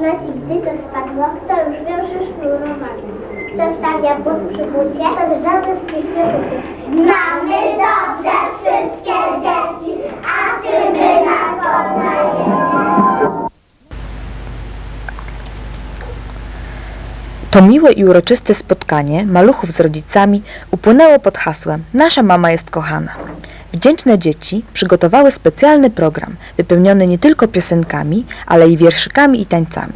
podnosi, gdy to spadło, kto już wiąże sznurowami. Kto stawia but przy bucie, to wrzawy z kichniucie. Znamy dobrze wszystkie dzieci, a czy wy nas poznajecie? To miłe i uroczyste spotkanie maluchów z rodzicami upłynęło pod hasłem Nasza mama jest kochana. Wdzięczne dzieci przygotowały specjalny program wypełniony nie tylko piosenkami, ale i wierszykami i tańcami.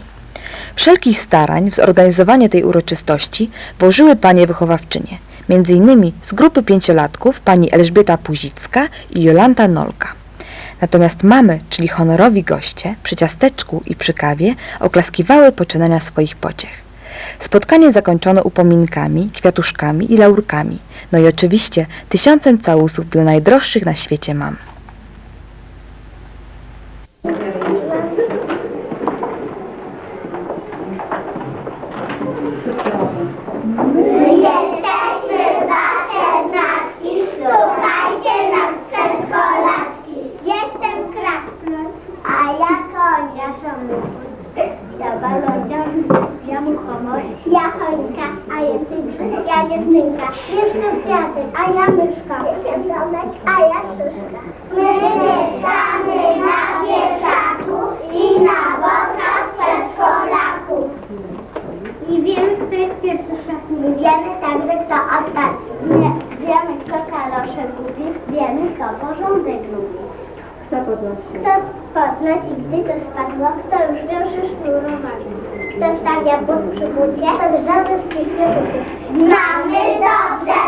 Wszelkich starań w zorganizowanie tej uroczystości włożyły panie wychowawczynie, innymi z grupy pięciolatków pani Elżbieta Puzicka i Jolanta Nolka. Natomiast mamy, czyli honorowi goście, przy ciasteczku i przy kawie oklaskiwały poczynania swoich pociech. Spotkanie zakończono upominkami, kwiatuszkami i laurkami, no i oczywiście tysiącem całusów dla najdroższych na świecie mam. Ja koń, ja balonią, ja choinka, a tygrys, ja dziewczynka. Jestem kwiatek, a ja myszka. Jestem domek, a ja szyszka. My mieszkamy na wieszaku i na bokach przedszkolaków. I wiemy, kto jest pierwszy w szachnie. Wiemy także, kto ostatni. Wiemy, kto kalosze gubi. Wiemy, kto porządek lubi. Kto podnosi? Kto podnosi, gdy to spadło, kto już wiąże sznurowami. Kto stawia but przy bucie, to wrzawy z. Znamy dobrze